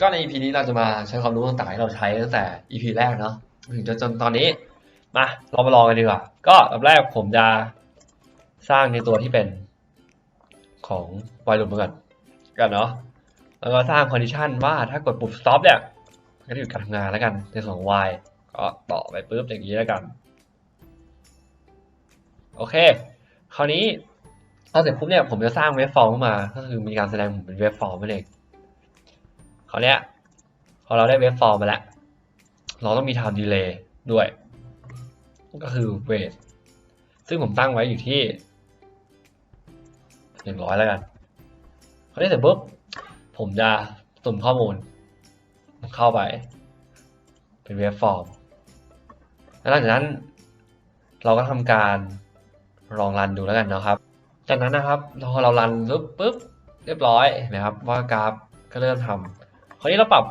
ก็ใน EP นี้เราจะมาใช้ความรู้ต่างๆที่เราใช้ตั้งแต่ EP แรกเนาะถึงจนจนตอนนี้มาเรามาลองกันดีกว่า ก็อันแรกผมจะสร้างในตัวที่เป็นของไวรูมก่อนกันเนาะแล้วก็สร้างคอนดิชันว่าถ้ากดปุ่ม stop เนี่ยก็จะหยุดการทำงานแล้วกันในส่วนของ y ก็ต่อไปปุ๊บอย่างนี้แล้วกัน โอเค คราวนี้พอเสร็จปุ๊บเนี่ยผมจะสร้างเวฟฟอร์มขึ้นมา ก็คือมีการแสดงผมเป็นเวฟฟอร์มนั่นเอง คราวเนี้ยพอเราได้เวฟฟอร์มมาแล้ว เราต้องมี time delay ด้วย ก็คือ wait ซึ่งผมตั้งไว้อยู่ที่หนึ่งร้อยแล้วกันคราวนี้เสร็จปุ๊บ ผมจะสุ่มข้อมูล เข้าไป เป็นเวฟฟอร์มแล้วหลังจากนั้น เราก็ทำการลองรันดูแล้วกันนะครับ จากนั้นนะครับพอเรารันปุ๊บปุ๊บเรียบร้อยนไหมครับว่ากราฟก็เริ่มทำ คราวนี้เราปรับ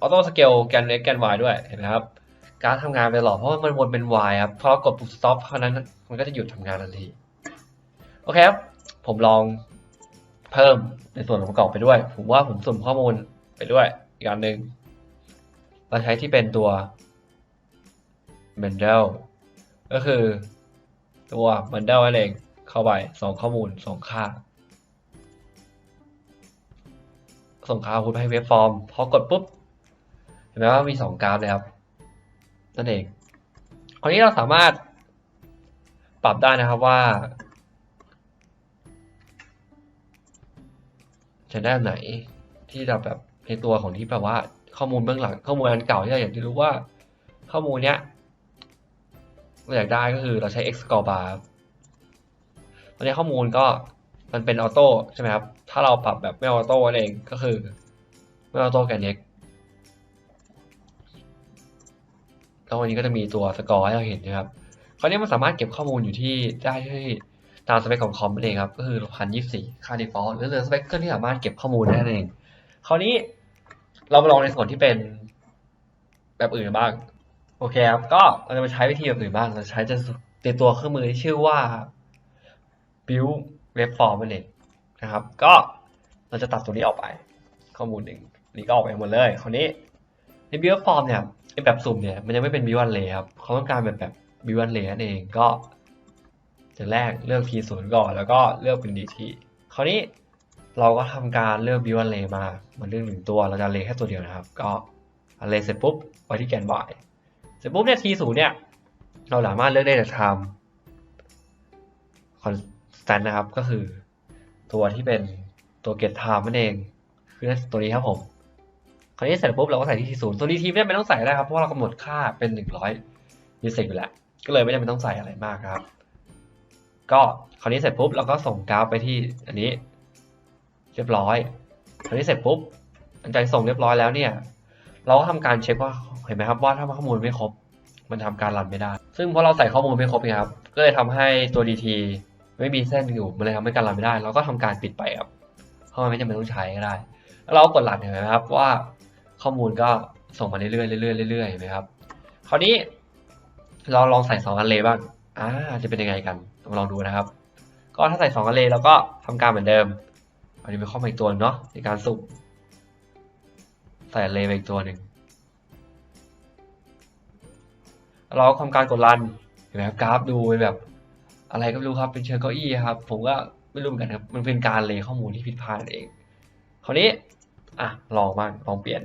ออโต้สเกลแกน x แกน y ด้วยเห็นไหมครับการทำงานไปตลอดเพราะว่ามันวนเป็น y ครับพอกดปุ่ม stop เท่านั้นมันก็จะหยุดทำงานทันทีโอเคครับผมลองเพิ่มในส่วนของประกอบไปด้วย ผมว่าผมสุ่มข้อมูลไปด้วยอีกอันหนึ่งเราใช้ที่เป็นตัว Mendel ก็คือตัว Mendel นั่นเองเข้าไปสองข้อมูลสองค่า ส่งค่าคุณไปให้เว็บฟอร์มพอกดปุ๊บเห็นไหมว่ามีสองกราฟเลยครับนั่นเองคราวนี้เราสามารถปรับได้นะครับว่าจะได้ไหนที่เราแบบในตัวของที่แบบว่าข้อมูลเบื้องหลังข้อมูลอันเก่าที่เราอยากจะรู้ว่าข้อมูลเนี้ยเราอยากได้ก็คือเราใช้ X score bar ครับตอนนี้ข้อมูลก็มันเป็นออโต้ใช่ไหมครับ ถ้าเราปรับแบบไม่ออโต้นั่นเองก็คือไม่ออโต้แกน X แล้ววันนี้ก็จะมีตัวสกอร์ให้เราเห็นนะครับคราวนี้มันสามารถเก็บข้อมูลอยู่ที่ได้ที่ตามสเปคของคอมนั่นเองครับ ก็คือพันยี่สี่ค่า default หรือเหลือสเปคเครื่องที่สามารถเก็บข้อมูลได้นั่นเอง คราวนี้เรามาลองในส่วนที่เป็นแบบอื่นบ้าง โอเคครับ ก็เราจะมาใช้วิธีแบบอื่นบ้าง เราจะใช้จะในตัวเครื่องมือที่ชื่อว่า build web form นั่นเอง นะครับ ก็เราจะตัดตัวนี้ออกไป ข้อมูลหนึ่งนี้ก็ออกไปหมดเลยคราวนี้ใน build form เนี่ยไอแบบสุ่มเนี่ยมันยังไม่เป็น build one lay ครับเขาต้องการแบบแบบ build one lay นั่นเองก็อย่างแรกเลือก p 0ก่อนแล้วก็เลือกเป็น dt คราวนี้เราก็ทำการเลือก build one lay มามันเลือกหนึ่งตัวเราจะ lay แค่ตัวเดียวนะครับ ก็ lay เสร็จปุ๊บไว้ที่แกน y เสร็จปุ๊บเนี่ย t 0เนี่ยเราสามารถเลือกได้จาก time constant นะครับก็คือ ตัวที่เป็นตัว get time นั่นเอง คือตัวนี้ครับผมคราวนี้เสร็จปุ๊บเราก็ใส่ที่ t 0ตัว dt เนี่ยไม่ต้องใส่ได้ครับเพราะว่าเรากำหนดค่าเป็น100มิลลิเซกอยู่แล้วก็เลยไม่จำเป็นต้องใส่อะไรมากครับ ก็คราวนี้เสร็จปุ๊บเราก็ส่งกราฟไปที่อันนี้ เรียบร้อยคราวนี้เสร็จปุ๊บหลังจากส่งเรียบร้อยแล้วเนี่ย เราก็ทำการเช็คว่าเห็นไหมครับว่าถ้าข้อมูลไม่ครบ มันทำการรันไม่ได้ ซึ่งพอเราใส่ข้อมูลไม่ครบนี่ยครับก็เลยทำให้ตัว DT ไม่มีเส้นอยู่มันเลยทำให้การรันไม่ได้ เราก็ทำการปิดไปครับเพราะมันไม่จำเป็นต้องใช้ก็ได้ แล้วเราก็กดรันเห็นไหมครับว่าข้อมูลก็ส่งมาเรื่อยๆเรื่อยๆเรื่อยๆเห็นไหมครับ คราวนี้ เราลองใส่สองอันเลยบ้างอ่าจะเป็นยังไงกันมาลองดูนะครับ ก็ถ้าใส่สองอันเลยเราก็ทำการเหมือนเดิมอันนี้เป็นข้อมูลอีกตัวเนาะในการสุ่มใส่อันเลยไปอีกตัวหนึ่งเราทำการกดรันเห็นไหมครับกราฟดูเป็นแบบ อะไรก็ไม่รู้ครับเป็นเชิงเก้าอี้ครับ ผมก็ไม่รู้เหมือนกันครับ มันเป็นการเลยข้อมูลที่ผิดพลาดเอง คราวนี้อะลองบ้างลองเปลี่ยน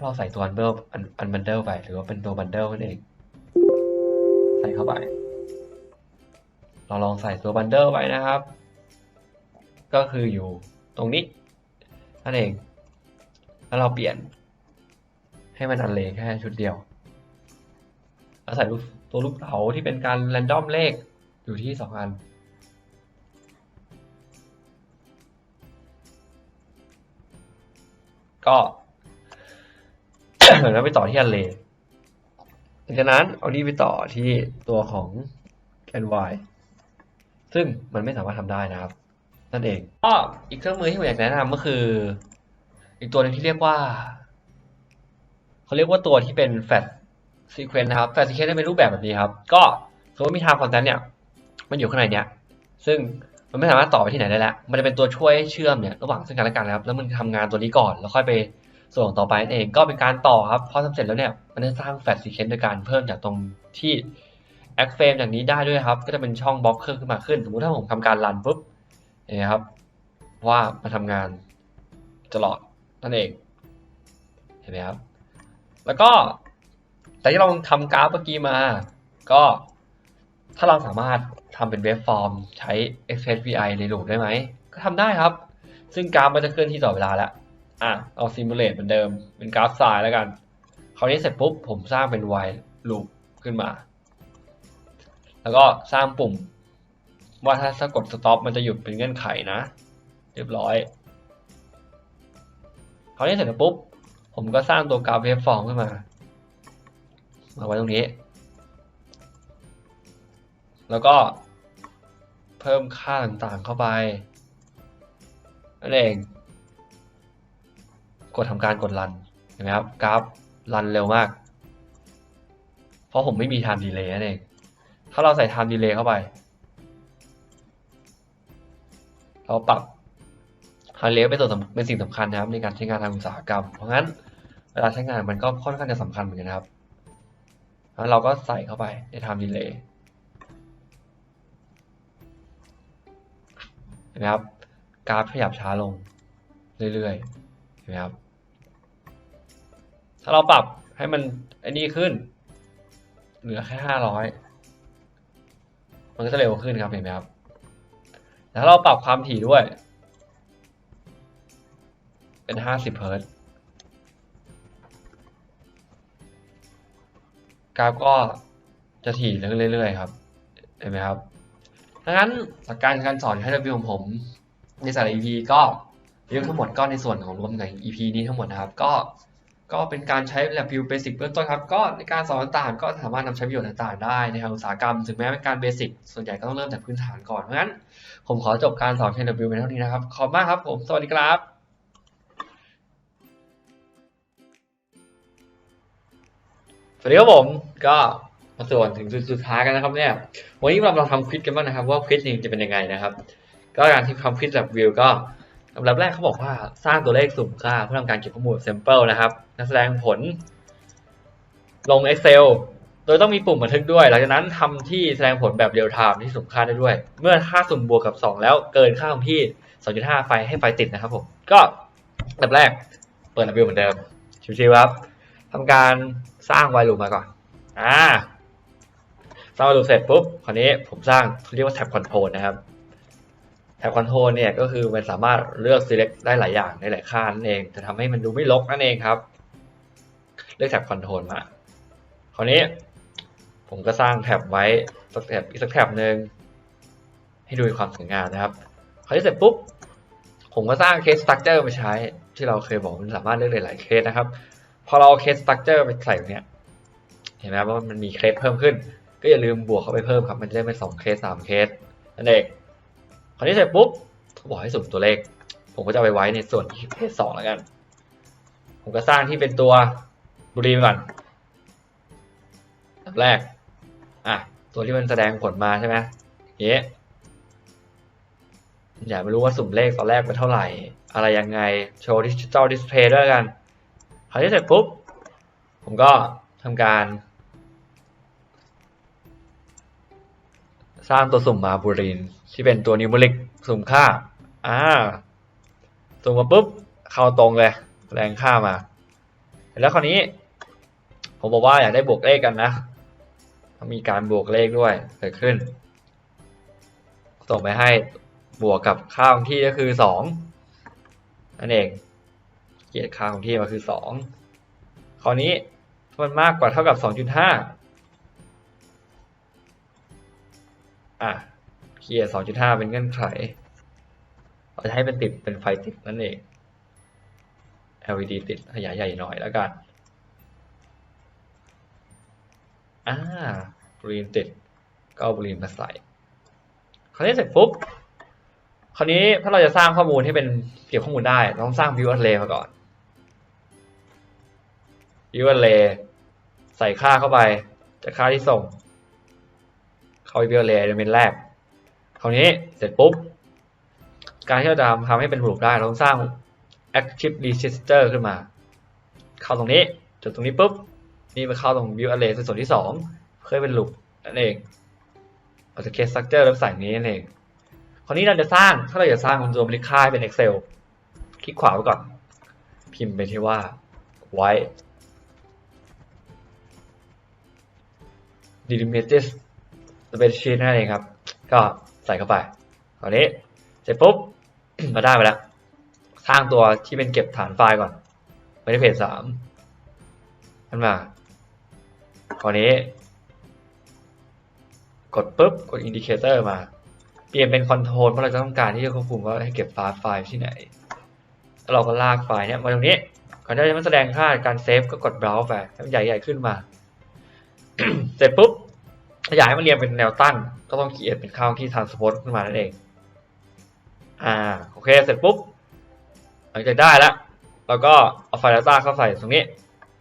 เราใส่ตัวอันเบิลอันอันบันเดิลไปหรือว่าเป็นตัวบันเดิลนั่นเอง ใส่เข้าไป เราลองใส่ตัวบันเดิลไปนะครับ ก็คืออยู่ตรงนี้นั่นเอง แล้วเราเปลี่ยนให้มันอันเลแค่ชุดเดียว แล้วใส่ลูก ตัวลูกเต๋าที่เป็นการแรนดอมเลขอยู่ที่สองอัน ก็แล้วไปต่อที่อันเลหลังจากนั้นเอานี่ไปต่อที่ตัวของแกน y ซึ่งมันไม่สามารถทำได้นะครับ นั่นเองก็อีกเครื่องมือที่ผมอยากแนะนำก็คือ อีกตัวหนึงที่เรียกว่า เขาเรียกว่าตัวที่เป็นแฟ fat sequence นะครับ fat sequence จะเป็นรูปแบบแบบนี้ครับ ก็สมมติมี time constant เนี่ย มันอยู่ข้างในเนี้ย ซึ่งมันไม่สามารถต่อไปที่ไหนได้แล้ว มันจะเป็นตัวช่วยเชื่อมเนี่ยระหว่างซึ่งกันและกันนะครับ แล้วมันทำงานตัวนี้ก่อน แล้วค่อยไปส่วนต่อไปนั่นเอง ก็เป็นการต่อครับ พอทำเสร็จแล้วเนี่ย มันจะสร้างแฟลชซีเควนต์โดยการเพิ่มจากตรงที่แอคเฟรมอย่างนี้ได้ด้วยครับ ก็จะเป็นช่องบล็อกเพิ่มขึ้นมาขึ้น สมมติถ้าผมทำการรันปุ๊บเนไหมครับ ว่ามันทำงานตลอดนั่นเอง เห็นไหมครับ แล้วก็ แต่ที่เราทำกราฟเมื่อกี้มา ก็ถ้าเราสามารถทำเป็นเวฟฟอร์มใช้ XHVI ในลูปได้ไหม ก็ทำได้ครับ ซึ่งกราฟมันจะเคลื่อนที่ต่อเวลาแล้ว อะ เอาซิมูเลตเหมือนเดิม เป็นกราฟทรายแล้วกัน คราวนี้เสร็จปุ๊บ ผมสร้างเป็น while loop ขึ้นมา แล้วก็สร้างปุ่ม ว่าถ้าถ้ากด stop มันจะหยุดเป็นเงื่อนไขนะ เรียบร้อย คราวนี้เสร็จแล้วปุ๊บ ผมก็สร้างตัวกราฟเวฟฟอร์มขึ้นมา มาไว้ตรงนี้ แล้วก็เพิ่มค่าต่างๆเข้าไปนั่นเอง กดทำการกดรันเห็นไหมครับกราฟรันเร็วมาก เพราะผมไม่มี time delay นั่นเอง ถ้าเราใส่ time delay เข้าไป เราปรับ time delay เป็นตัวสำเป็นสิ่งสำคัญนะครับ ในการใช้งานทางอุตสาหกรรม เพราะงั้นเวลาใช้งานมันก็ค่อนข้างจะสำคัญเหมือนกันครับ แล้วเราก็ใส่เข้าไปใน time delay เห็นไหมครับ กราฟขยับช้าลง เรื่อยๆ เห็นไหมครับ ถ้าเราปรับให้มันไอ้นี่ขึ้น เหลือแค่ห้าร้อยมันก็จะเร็วขึ้นครับ เห็นไหมครับ แล้วถ้าเราปรับความถี่ด้วย เป็นห้าสิบเฮิร์ตซ์ กราฟก็จะถี่ขึ้นเรื่อยๆครับ เห็นไหมครับดังนั้นหลักการการสอนให้รีวิวของผม ในแต่ละ EP ก็รีวิวทั้งหมดก็ในส่วนของรวมใน EP นี้ทั้งหมดนะครับ ก็ก็เป็นการใช้รีวิวเบสิกเบื้องต้นครับ ก็ในการสอนต่างๆก็สามารถนำใช้ประโยชน์ต่างๆได้ในทางอุตสาหกรรม ถึงแม้เป็นการเบสิกส่วนใหญ่ก็ต้องเริ่มจากพื้นฐานก่อน เพราะงั้นผมขอจบการสอนเทนรีวิวเป็นเท่านี้นะครับ ขอบคุณมากครับผม สวัสดีครับ สวัสดีครับผมก็มาส่วนถึงจุดสุดท้ายกันนะครับเนี่ยวันนี้เราลองทำควิดกันบ้างนะครับ ว่าควิดนี้จะเป็นยังไงนะครับ ก็การที่ทำควิดแบบวิวก็ลำดับแรกเขาบอกว่าสร้างตัวเลขสุ่มค่าเพื่อทำการเก็บข้อมูล sample นะครับนักแสดงผล ลง Excel โดยต้องมีปุ่มบันทึกด้วย หลังจากนั้นทำที่แสดงผลแบบเรียลไทม์ที่สุ่มค่าได้ด้วย เมื่อค่าสุ่มบวกกับ 2 แล้วเกินค่าของที่ 2.5 ไฟให้ไฟติดนะครับผมก็ลำดับแรกเปิดวิวเหมือนเดิมชิวๆครับทำการ สร้างไวลูมาก่อน อ่า สร้างไวลูเสร็จปุ๊บ คราวนี้ผมสร้างเรียกว่าแท็บคอนโทรลนะครับ แท็บคอนโทรลเนี่ยก็คือมันสามารถเลือก select ได้หลายอย่างได้หลายค่านั่นเอง จะทำให้มันดูไม่รกนั่นเองครับ เลือกแท็บคอนโทรลมา คราวนี้ ผมก็สร้างแท็บไว้สักแท็บอีกสักแท็บหนึ่งให้ดูความสวยงามนะครับ คราวนี้เสร็จปุ๊บผมก็สร้างเคสสตั๊กเจอร์มาใช้ที่เราเคยบอกมันสามารถเลือกได้หลายเคสนะครับ พอเราเอาเคสสตั๊กเจอร์ไปใส่ตรงเนี้ยเห็นไหมว่ามันมีเคสเพิ่มขึ้น ก็อย่าลืมบวกเข้าไปเพิ่มครับ มันจะได้เป็นสองเคสสามเคสนั่นเองคราวนี้เสร็จปุ๊บเขาบอกให้สุ่มตัวเลข ผมก็จะไปไว้ในส่วนที่เคสสองแล้วกัน ผมก็สร้างที่เป็นตัวบุรีไปก่อนอันดับแรก อะ ตัวที่มันแสดงผลมาใช่ไหมเอ๊ะอยากไม่รู้ว่าสุ่มเลขตอนแรกเป็นเท่าไหร่ อะไรยังไง โชว์ดิจิตอลดิสเพย์ด้วยกัน คราวนี้เสร็จปุ๊บ ผมก็ทำการ สร้างตัวสุ่มมาบูริน ที่เป็นตัวนิวมริกสุ่มค่า อ่า สุ่มมาปุ๊บ เข้าตรงเลยแสดงค่ามา แล้วคราวนี้ ผมบอกว่าอยากได้บวกเลขกันนะ มีการบวกเลขด้วยเกิดขึ้น ส่งไปให้บวกกับค่าของที่ก็คือสองนั่นเอง เกียรติค่าของที่มาคือสองคราวนี้มันมากกว่าเท่ากับสองจุดห้าอะเกียร์สองจุดห้าเป็นเงื่อนไขเราจะให้เป็นติดเป็นไฟติดนั่นเอง LED ติดขยายใหญ่หน่อยแล้วกันอ่าบรีนติดก็เอาบรีนมาใส่คราวนี้เสร็จปุ๊บคราวนี้ถ้าเราจะสร้างข้อมูลให้เป็นเก็บข้อมูลได้ ต้องสร้าง view array มาก่อน view array ใส่ค่าเข้าไปจากค่าที่ส่ง เข้า view array element แรกคราวนี้เสร็จปุ๊บ การที่เราจะทำให้เป็นรูปได้เราต้องสร้าง active register ขึ้นมา เข้าตรงนี้จุดตรงนี้ปุ๊บ นี่มาเข้าตรง view array ส่วนที่สองเพื่อเป็นรูปนั่นเองเราจะ create structure แล้วใส่นี้นั่นเองคราวนี้เราจะสร้างถ้าเราจะสร้างมันรวมลิค่าเป็น Excel คลิกขวาไปก่อน พิมพ์ไปที่ว่า white delimited spreadsheet นั่นเองครับ ก็ใส่เข้าไปคราวนี้เสร็จปุ๊บ มาได้ไปแล้ว สร้างตัวที่เป็นเก็บฐานไฟล์ก่อนไปที่เพจสามขึ้นมาคราวนี้ กดปุ๊บ กดอินดิเคเตอร์มา เปลี่ยนเป็นคอนโทรลเพราะเราจะต้องการที่จะควบคุมว่าให้เก็บไฟล์ไฟล์ที่ไหน แล้วเราก็ลากไฟล์เนี้ยมาตรงนี้ก่อนที่จะมาแสดงค่าการเซฟก็กด browse ไปให้มันใหญ่ๆขึ้นมา เสร็จปุ๊บถ้าอยากให้มันเรียงเป็นแนวตั้ง ก็ต้องเขียนเป็นข้าวที่ transpose ขึ้นมานั่นเอง อ่าโอเคเสร็จปุ๊บหลังจากได้แล้วเราก็เอาไฟล์ data เข้าใส่ตรงนี้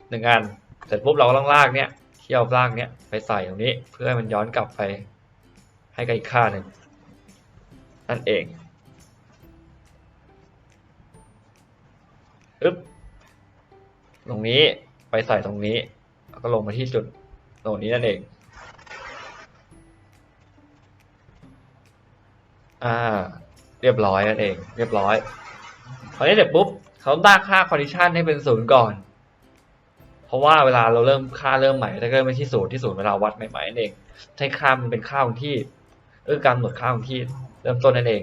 หนึ่งอันเสร็จปุ๊บเราก็ต้องลากเนี้ยที่เอาลากเนี้ยไปใส่ตรงนี้ เพื่อให้มันย้อนกลับไปให้กับอีกค่าหนึ่งนั่นเองอึ๊บตรงนี้ไปใส่ตรงนี้แล้วก็ลงมาที่จุด ตรงนี้นั่นเอง อ่า เรียบร้อยนั่นเอง เรียบร้อยคราวนี้เสร็จปุ๊บเขาตั้งค่า condition ให้เป็นศูนย์ก่อน เพราะว่าเวลาเราเริ่มค่าเริ่มใหม่ถ้าเริ่มไม่ที่ศูนย์ที่ศูนย์เวลาวัดใหม่ๆนั่นเองให้ค่ามันเป็นค่าของที่เออการกำหนดค่าของที่เริ่มต้นนั่นเอง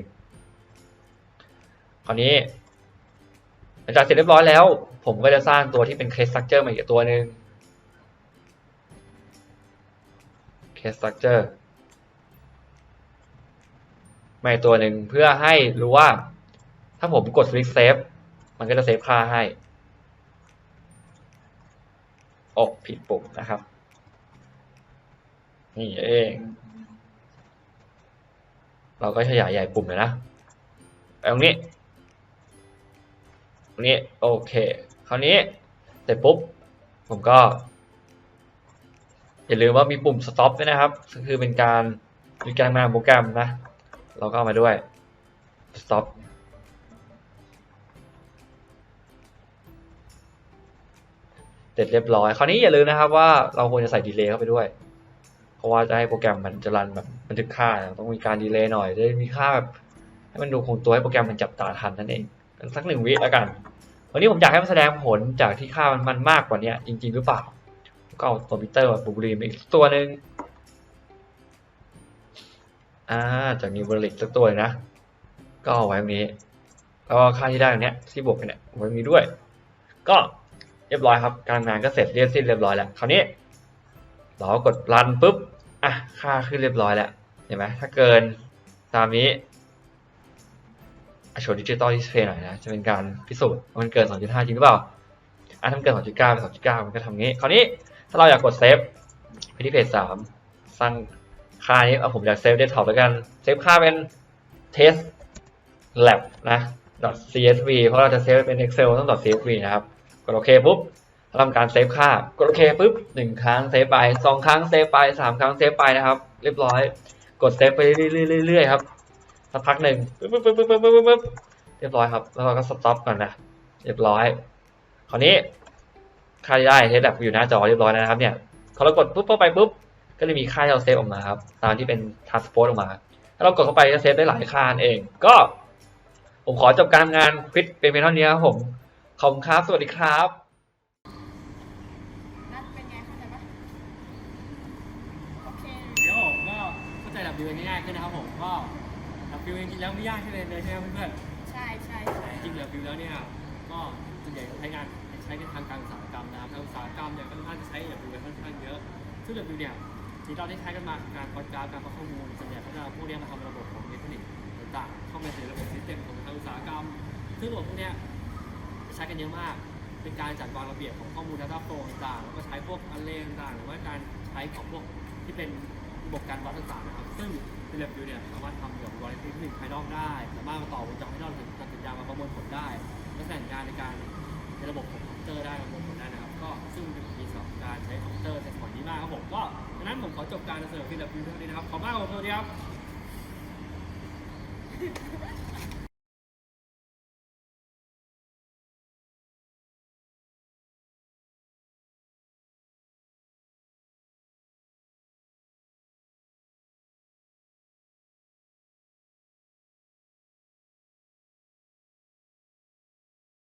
คราวนี้หลังจากเสร็จเรียบร้อยแล้ว ผมก็จะสร้างตัวที่เป็น case structure มาอีกตัวหนึ่ง case structure มาอีกตัวหนึ่งเพื่อให้รู้ว่า ถ้าผมกด switch save มันก็จะเซฟค่าให้โอ้ผิดปุ่มนะครับ นี่เอง เราก็ขยายใหญ่ปุ่มเลยนะไปตรงนี้ตรงนี้ โอเค คราวนี้ เสร็จปุ๊บ ผมก็ อย่าลืมว่ามีปุ่ม stop ด้วยนะครับคือเป็นการมีการมาโปรแกรมนะ เราก็เอามาด้วย stop เสร็จเรียบร้อย คราวนี้อย่าลืมนะครับว่าเราควรจะใส่ดีเลย์เข้าไปด้วย เพราะว่าจะให้โปรแกรมมันจะรันแบบบันทึกค่าเนี่ยต้องมีการดีเลย์หน่อยจะได้มีค่าแบบให้มันดูคงตัวให้โปรแกรมมันจับตาทันนั่นเองสักหนึ่งวิแล้วกัน วันนี้ผมอยากให้มันแสดงผลจากที่ค่ามันมันมากกว่านี้จริง ๆ หรือเปล่า ก็เอาตัวมิเตอร์บูบูรีมอีกตัวหนึ่งอ่าจากนิวเบริกสักตัวนะ ก็เอาไว้ตรงนี้ แล้วก็ค่าที่ได้ตรงเนี้ยที่บวกกันเนี่ยไว้ตรงนี้ด้วย ก็เรียบร้อยครับ การงานก็เสร็จเรียบสิ้นเรียบร้อยแล้ว คราวนี้ เราก็กดรันปุ๊บ อะ ค่าขึ้นเรียบร้อยแล้ว เห็นไหมถ้าเกินตามนี้โชว์ดิจิตอลดิสเพย์หน่อยนะ จะเป็นการพิสูจน์ว่ามันเกิน 2.5 จริงหรือเปล่า อะถ้ามันเกิน 2.9เป็น2.9 มันก็ทำงี้ คราวนี้ ถ้าเราอยากกดเซฟไปที่เพจ3สร้างค่านี้เอาผมอยากเซฟเดสก์ท็อปแล้วกัน เซฟค่าเป็น test lab นะ .csv เพราะเราจะเซฟเป็น excel ต้อง .csv นะครับ กดโอเคปุ๊บทำการเซฟค่า กดโอเคปุ๊บหนึ่งครั้งเซฟไปสองครั้งเซฟไปสามครั้งเซฟไปนะครับ เรียบร้อย กดเซฟไปเรื่อยๆครับสักพักหนึ่งปึ๊บปึ๊บปึ๊บปึ๊บปึ๊บปึ๊บเรียบร้อยครับ แล้วเราก็สต็อปก่อนนะ เรียบร้อย คราวนี้ ค่าที่ได้เทสแบบอยู่หน้าจอเรียบร้อยแล้วนะครับเนี่ยพอเรากดปุ๊บเข้าไปปุ๊บก็จะมีค่าที่เราเซฟออกมาครับตามที่เป็น transport ออกมาถ้าเรากดเข้าไปจะเซฟได้หลายค่านั่นเอง ก็ผมขอจบการทำงานควิดเป็นเพียงเท่านี้ครับผมขอบคุณครับ สวัสดีครับนัดเป็นไงเข้าใจปะโอเคเดี๋ยวผมก็เข้าใจดับบิวง่ายๆขึ้นนะครับผมก็ดับบิวจริงๆแล้วไม่ยากแค่เลยเลยใช่ไหมเพื่อนใช่ใช่ๆใช่แต่จริงๆดับบิวแล้วเนี่ยก็ส่วนใหญ่ใช้งานใช้ในทางการ ซึ่งดับบิวเนี่ยที่เราได้ใช้กันมาคือการวัดกราฟการวัดข้อมูลส่วนใหญ่เขาจะเอาพวกเนี้มาทำระบบของอิเล็กทรอนิกส์ต่างๆเข้ามาในระบบซิสเต็มของทางอุตสาหกรรม ซึ่งระบบพวกนี้ใช้กันเยอะมาก เป็นการจัดวางระเบียบของข้อมูล Data Flow ต่างๆแล้วก็ใช้พวกอันเลนต่างๆหรือว่าการใช้ของพวกที่เป็นระบบการวัดต่างๆนะครับ ซึ่งใน l a b เนี่ยสามารถทำเกี่ยวกับวอลลุ่มที่ภายนอกได้ สามารถมาต่อวงจรภายนอกถึงตัดสัญญาณมาประมวลผลได้และแสดงงานในการ จบการนำเสนอที่ l a b เท่านี้นะครับ ขอบคุณมากครับสวัสดีครับ